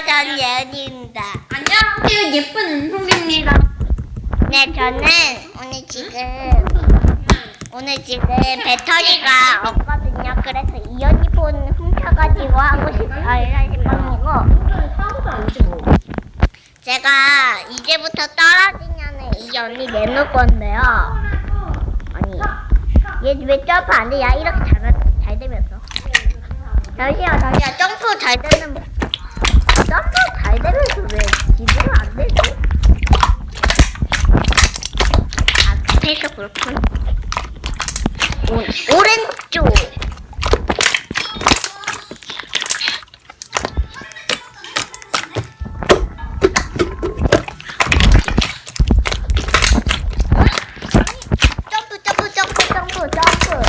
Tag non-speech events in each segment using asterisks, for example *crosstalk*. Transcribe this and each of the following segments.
전 예은입니다. 안녕하세요. 예쁜 은송입니다. 네, 저는 오늘 지금 오늘 지금 배터리가 없거든요. 그래서 이언니 폰 훔쳐가지고 하고 싶어요. 제가 이제부터 떨어지냐는 이 언니 내놓을 건데요. 아니, 얘왜 점프 안 돼? 야, 이렇게 잘, 잘 되면서. 잠시만, 잠시만. 점프 잘 되는, 점프 잘 되면서 왜 지금 안 되지? 아, 급해서 그렇군. 오, 오른쪽. 점프, 점프, 점프, 점프, 점프.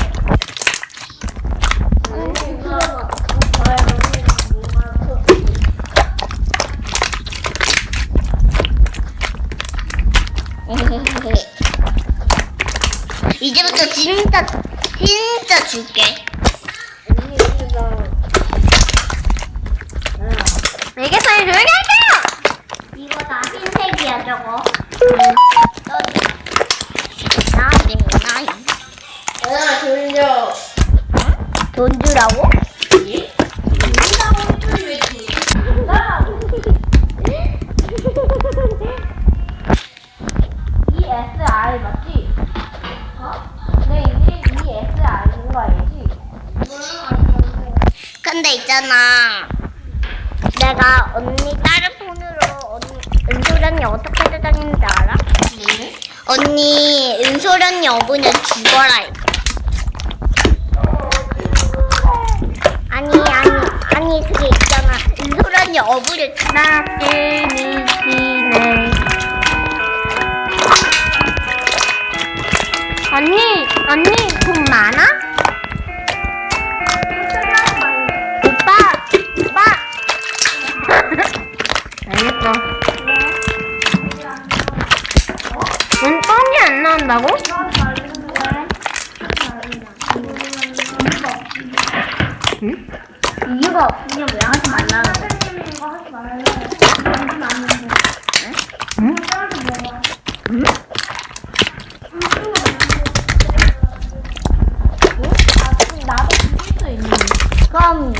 이제부터 진짜 진짜 있잖아. 내가 언니 다른 폰으로 언니 은솔언니 어떻게 저장했는지 알아? 뭔데? 언니 은솔언니 어부는 죽어라. 이거. 아니 아니 아니 그게 있잖아. 은솔언니 어부를 나게 미치네. 언니, 언니 돈 많아? 응? 이유가 없으면 왜 하지 말라는 거야? 응? 나도 죽을 수 있는데. 그럼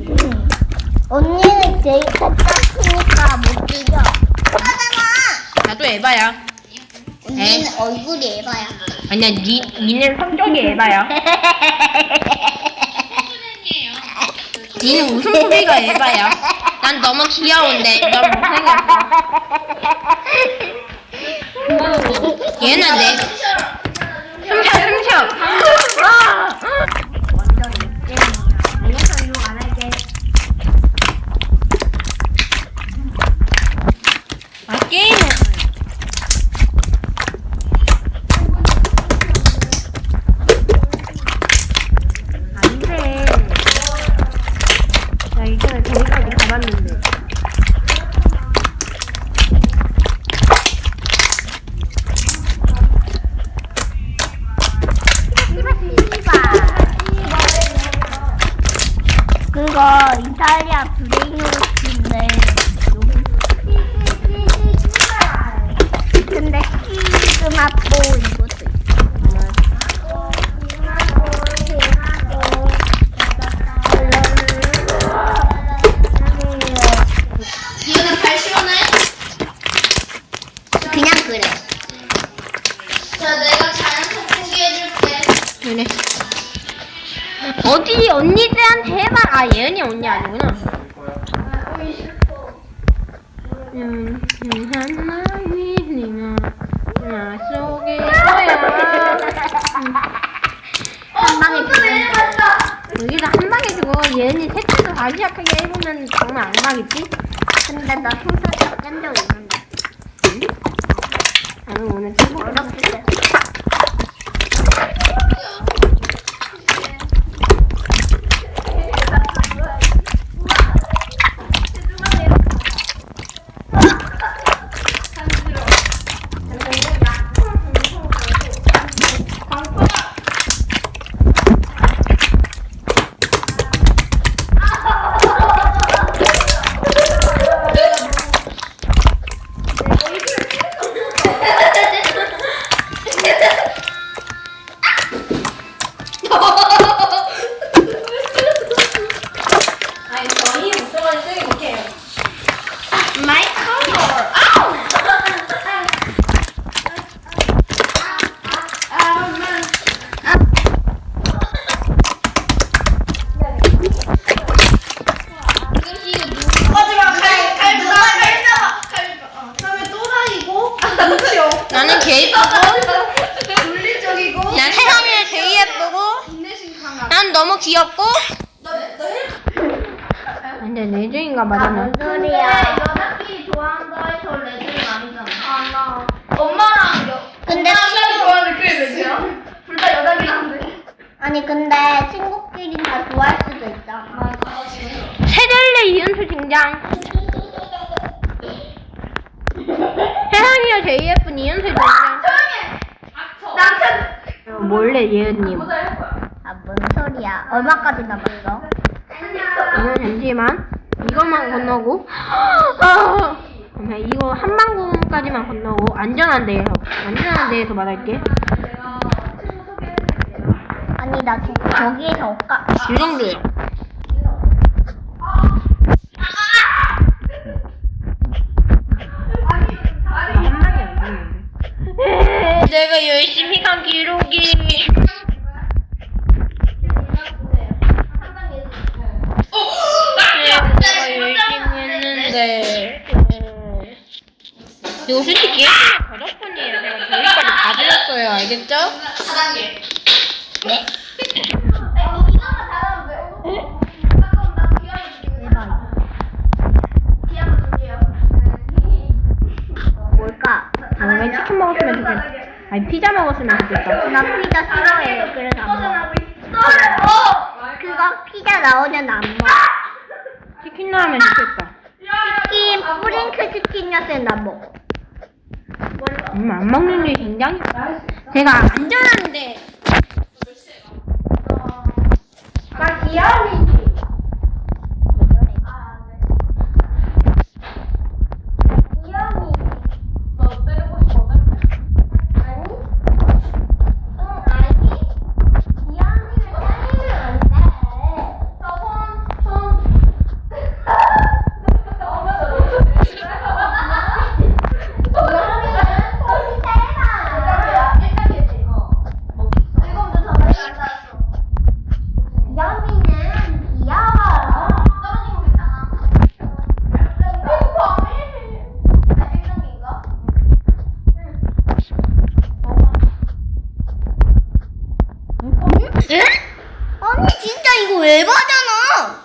음. 언니는 제일 크니까 못 죽여. 하잖아. 나도 에바야. 언니는 얼굴이 에바야. 아니야, 니, 니는 성격이 에바야. 니는 웃음소리가 에바야. 난 너무 귀여운데, 넌 못생겼어. *laughs* 얘는 내. 어디 언니들한테 해봐. 아 예은이 언니 아니구나. 여기서 한 방에 주고 예은이 세트도 다시 시작하게 해보면 정말 안 가겠지? 근데 나 풍선 깬적 있는데 나는 오늘 해보고 어렸을 때 아, 너무 귀엽고. 근데 내중인가 봐, 아, 나는. 뭔 소리야. 여자끼리 좋아한다 해서 레드는 아니잖아. 아, 나. 엄마랑 여, 근데 엄마랑 친구- 좋아하는 게 레드야? 둘 다 여자긴 한데. 아니, 근데 친구끼리 다 좋아할 수도 있잖아. 세달래 이은수 등장. 세상이야 제일 예쁜 이은수 등장. 조용해! 남편! 어, 몰래 예은님. 모자 할 거야. 아, 뭔 소리야. 얼마까지 남았어? 이거 잠시만. 이것만 건너고. 아, 그러면 이거 한방공까지만 건너고 안전한 데에서 안전한 데에서 말할게. 아니, 나 저, 저기에서 올까? 이 정도요. 솔직히 예쁘게 저작권이에요. 제가 저기까지 다 들었어요. 알겠죠? 4단계. 네? 뭘까? 다음에 치킨 먹었으면 좋겠다. 아니 피자 먹었으면 좋겠다. 나 피자 싫어해. 그래서 안 먹어. 어! 그거 피자 나오면 안 먹어. 치킨 나오면 좋겠다. 치킨, 프링크 치킨이었으면 나 먹어. 음, 안 먹는 게 굉장히. 제가 안전한데. 나 기아리지. 기아리. 너 때리고 싶어? 아니? 응, 아니. 기아리를 때리면 안 돼. 저 손, 손. 여미는 귀여워. 응? 아니 진짜 이거 에바잖아.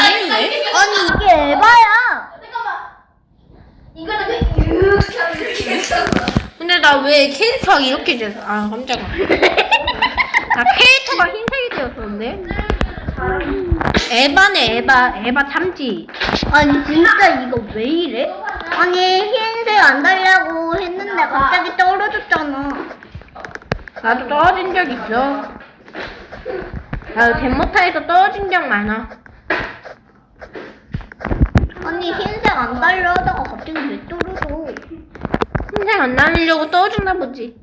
아닌데? 아니 이게 에바야. 이거는 이렇게 했어. 근데 나 왜 캐릭터가 이렇게 돼서. 아, 깜짝아. *laughs* 나 캐릭터가 흰색이 되었었는데? 에바네, 에바. 에바 참지. 아니 진짜 이거 왜 이래? 아니 흰색 안 달라고 했는데 갑자기 떨어졌잖아. 나도 떨어진 적 있어. 나도 덴모타에서 떨어진 적 많아. 아니 흰색 안 달려다가 갑자기 왜 떨어져? 흰색 안 다니려고 떨어졌나 보지.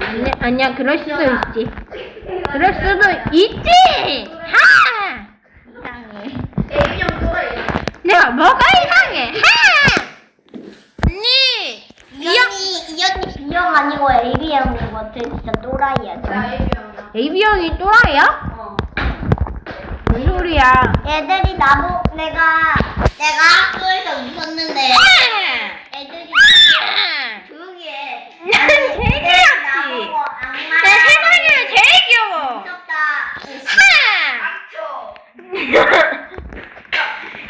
아니야, 아니야, 그럴 수도 있지. 그럴 수도 있지! 하! 이상해. 내가 뭐가 이상해? 하! 언니! 이 언니 이 언니 B형 아니고 AB형인 것 같아. 진짜 또라이야. 나 A형이야. AB형이 또라이야? 어. 뭔 소리야? 애들이 나보 내가 내가 학교에서 웃었는데 애들이 조용히 해. 난 제일 애들이 귀엽지. 나보고 악마. 내 세상에 제일 귀여워! 무섭다. 하!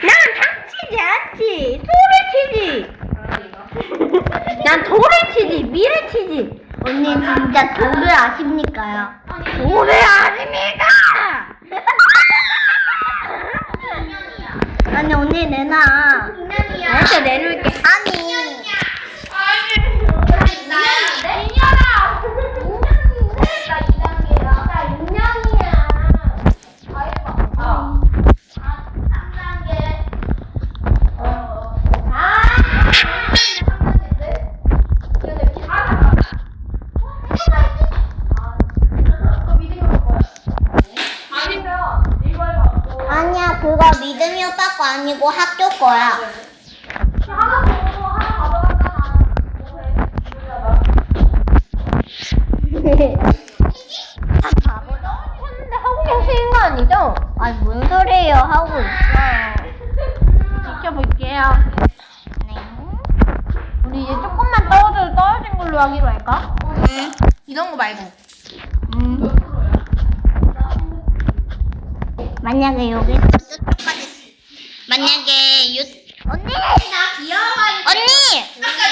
난 장치지 않지! 소를 치지! 난 돌을 치지! 미를 치지! 언니 진짜 도를 아십니까요? 돌을 아닙니까! 아니 언니 내놔. 나한테 내놓을게. 아니. 아니야 그거 믿음이 오빠 거 아니고 학교 거야. 하나 보고 하나 가져갔잖아. 아 바보다. 했는데 하고 계시는 거 아니죠? 아니 뭔 소리예요 하고 있어. 지켜볼게요. 네. 우리 이제 조금만 떨어져도 떨어진 걸로 하기로 할까? 응. 이런 거 말고. 음. 만약에 여기서 저쪽까지 만약에 유 언니 나 귀여워가지고. 언니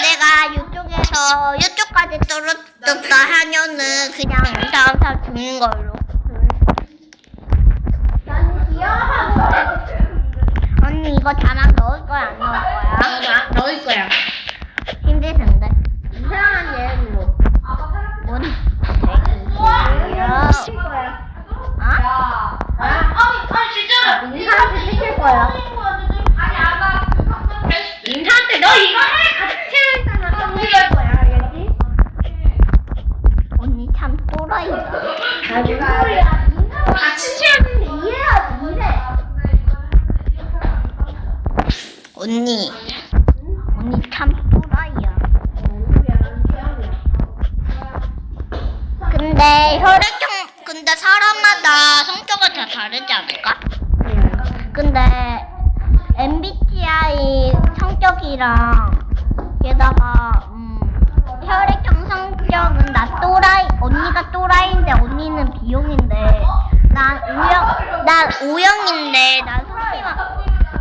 내가 이쪽에서 이쪽까지 떨어졌다 하면은 그냥 다음 사람 죽는 걸로 나는 귀여워하고. 언니 이거 자막 넣을 거야 안 넣을 거야? 나 넣을 거야. 힘들 텐데 이상한 예로. 뭔 야. 얘기야 어? 야. 아니, 아니, 진짜로. 민사한테 시킬 거야. 아니, 아까 그 감정 민사한테 너 이거를 같이 채우잖아. 또 이럴 거야, 알겠지? 언니 참 또라이다 아, 민사야. 언니 언니 참 또라이야 근데 혈액형 근데 사람마다 성격은 다 다르지 않을까? 근데 MBTI 성격이랑 게다가 음, 혈액형 성격은 나 또라이 언니가 또라이인데 언니는 B형인데 난 O형 난 O형인데 난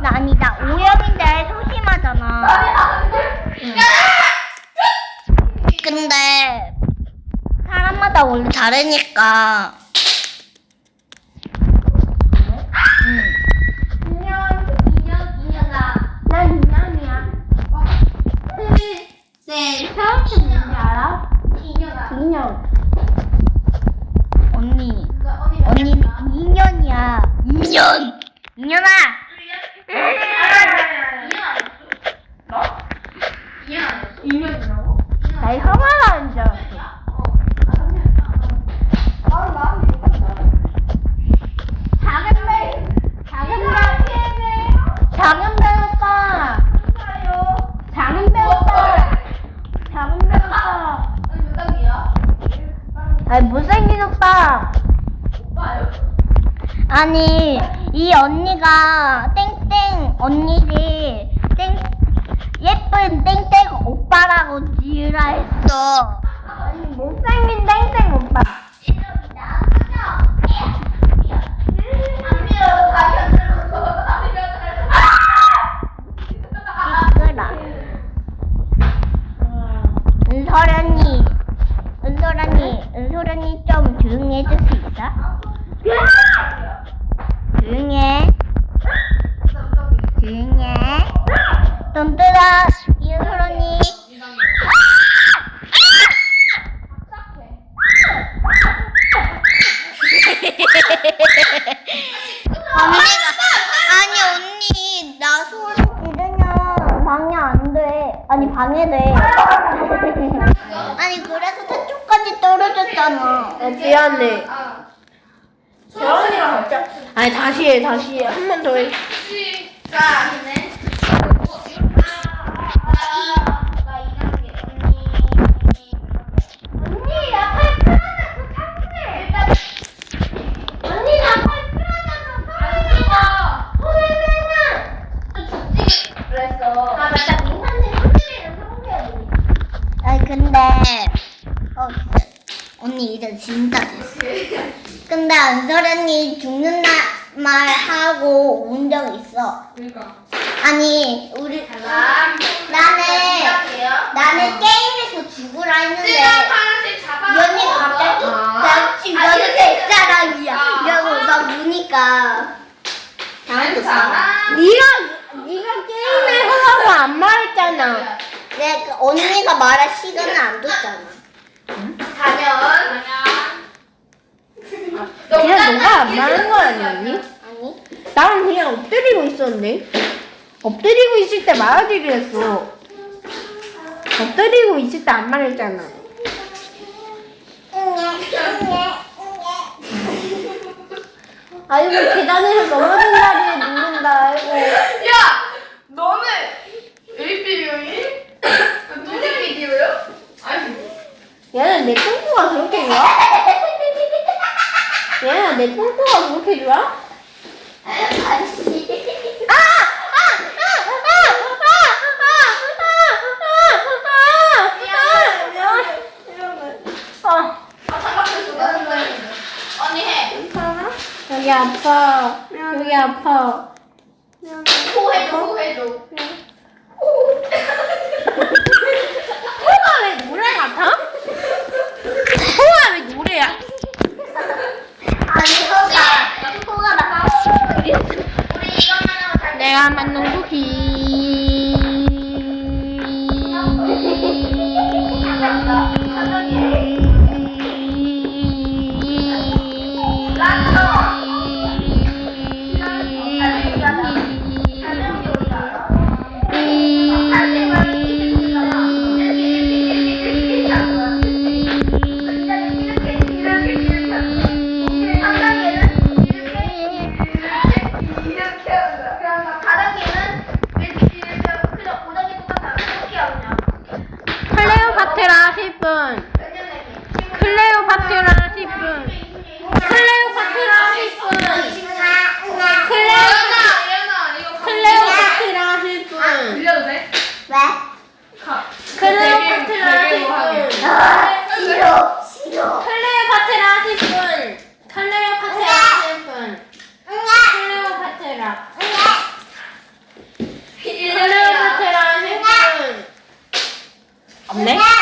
나 아니 나 O형인데 소심하잖아. 응. 근데 사람마다 원래 다르니까. 인연, 인연아. 난 인연이야. 네? 인연아. 인연. 언 니 언니, 언니 2년이야. 2년. 2년아. 나 혐오하는 줄 알았어. 작은 배, 작은 배, 작은 배 오빠, 작은 배 오빠, 작은 배 오빠. 아니. 아니 이 언니가 땡땡 언니지 땡 예쁜 땡땡 오빠라고 지으라 했어. 아니 못생긴 땡땡 오빠. 시끄러. 은솔언니, 은솔언니, 은솔언니 좀 조용히 해줄 수 있어? 조용해. 조용해. 돈 뜯어. 이은솔언니. 언니가 아니 언니 나 소리 지르면 방해 안 돼. 아니 방해돼. 아니 그래서 저쪽까지 떨어졌잖아. 어, 미안해. 아니, 다시 해, 다시 해. 한 번 더 해. 언니 나팔 풀어놔서 창문에 언니 나팔 풀어놔서 창문에다 손을 그랬어 아 맞다 민선님 손질이는 성공해야 돼 아니 근데 어 언니 이제 진짜. 됐어. 근데 안설언니 죽는 날말 하고 온 적 있어. 그러니까. 아니 우리 나는 나는 게임에서 죽으라 했는데 이 언니가 갑자기 나 지금 너는 내 사랑이야 이러고 막 우니까. 네가, 네가 게임을 하라고 안 말했잖아. 내가 그 언니가 말할 시간을 안 줬잖아. 그냥 너가 안 말한 거 아니었니? 아니? 나는 그냥 엎드리고 있었는데. 엎드리고 있을 때 말하지 그랬어. 엎드리고 있을 때 안 말했잖아. 아이고 계단에서 넘어진 다리에 눕는다. 아이고. 야, 너는 AB용이? 무슨 비디오요? 아니, 얘는 내 똥꼬가 그렇게 좋아? 얘야 내 똥꼬가 그렇게 좋아? 여기 아파. 여기 아파. 호해줘, 호해줘. 호가 왜 노래 같아? 호가 왜 노래야? 호가 호가 막 우리 이것만 하고 내가 만든 쿠키 Yeah.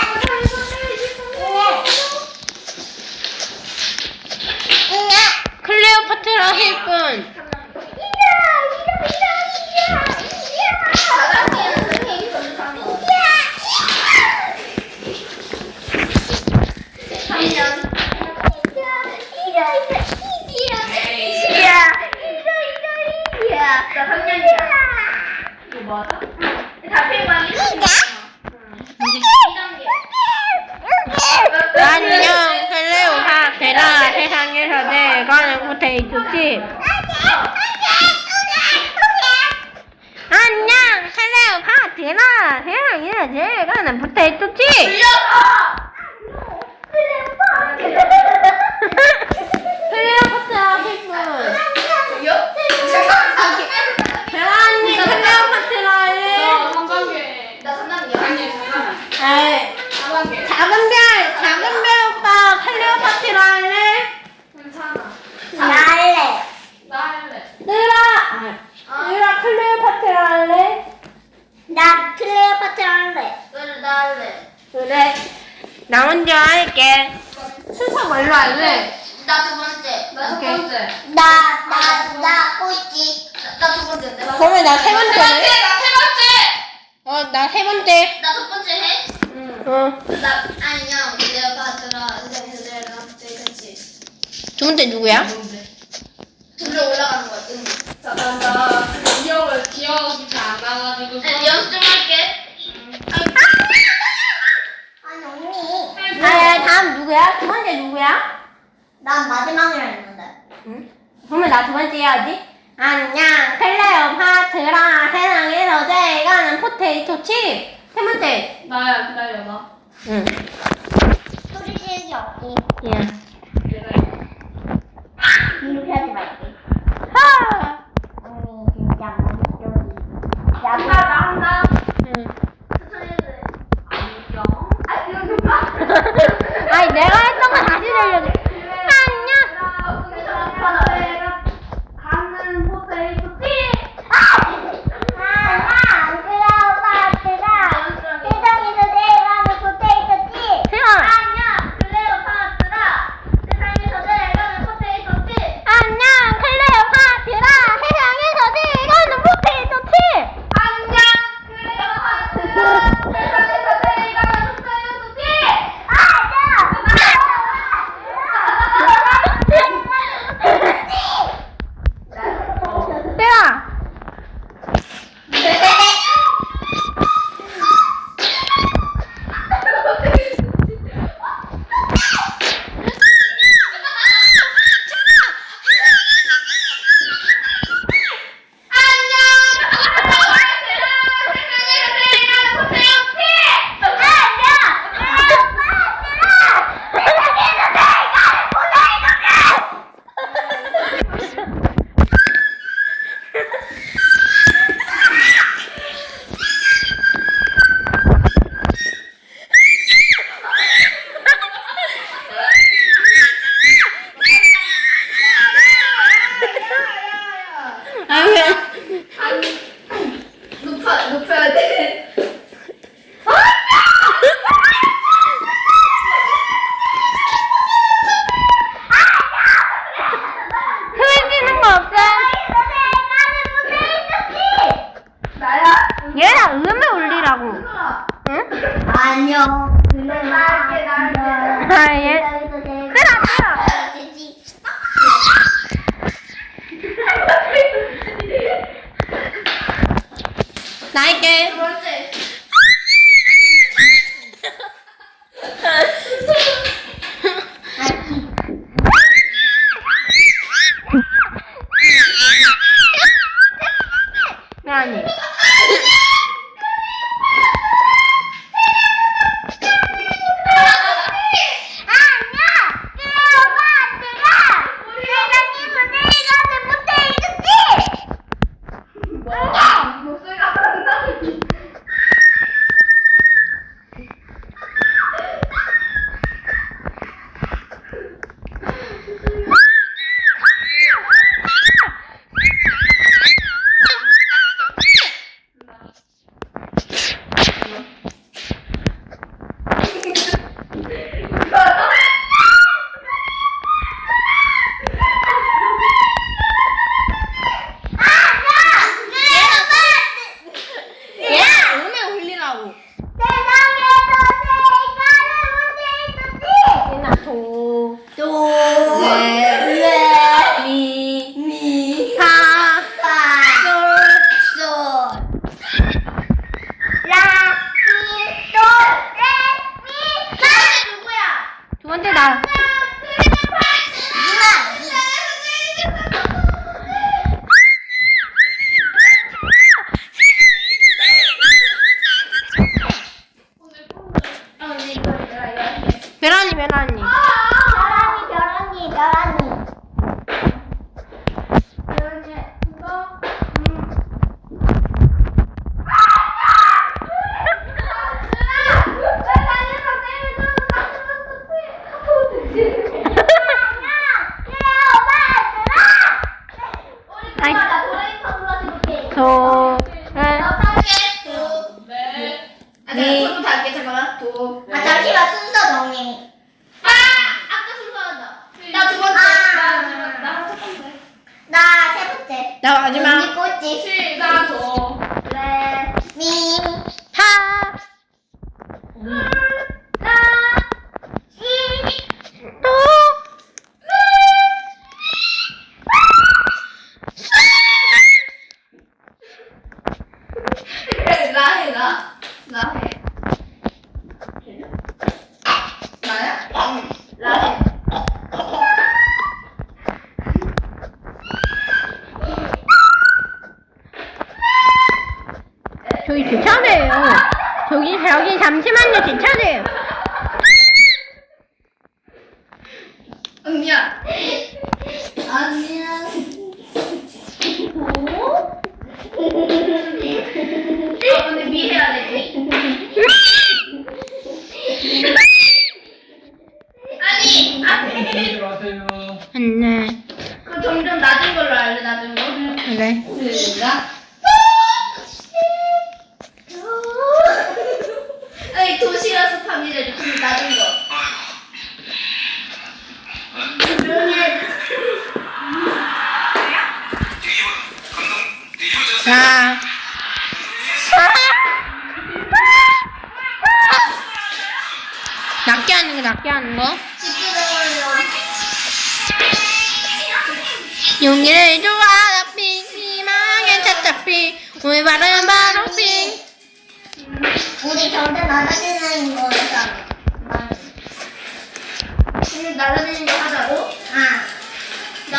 있었지? 죽은 데 누구야? 둘로 올라가는 거야. 응. 자, 나, 나, 그 기억을, 기억을 진짜 안 나가지고. 네, 아, 연습할게. 아니 언니. 아, 야, 다음 누구야? 두 번째 누구야? 난 마지막이라 했는데. 응? 그러면 나 두 번째 해야지. 안녕, 클레오파트라. 세상에서 제일 가는 포테이토 칩. 세 번째. 나야, 기다려, 나. 응. 소리 실기 없고. 예. 하지 말게. 하! 언니 진짜 목소리. 야, 나 나온다. 아니 내가 했던 거 다시 들려줄게. 来给，Bye.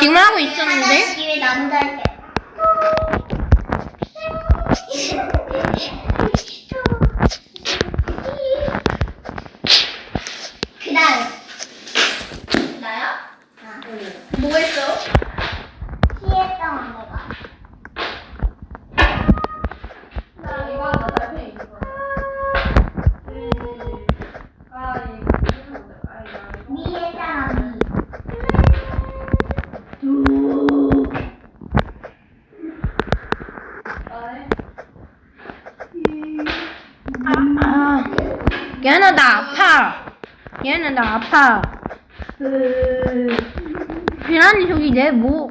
지금 하고 있었는데? 나무도 할게. 타. 계란이 저기 내 뭐.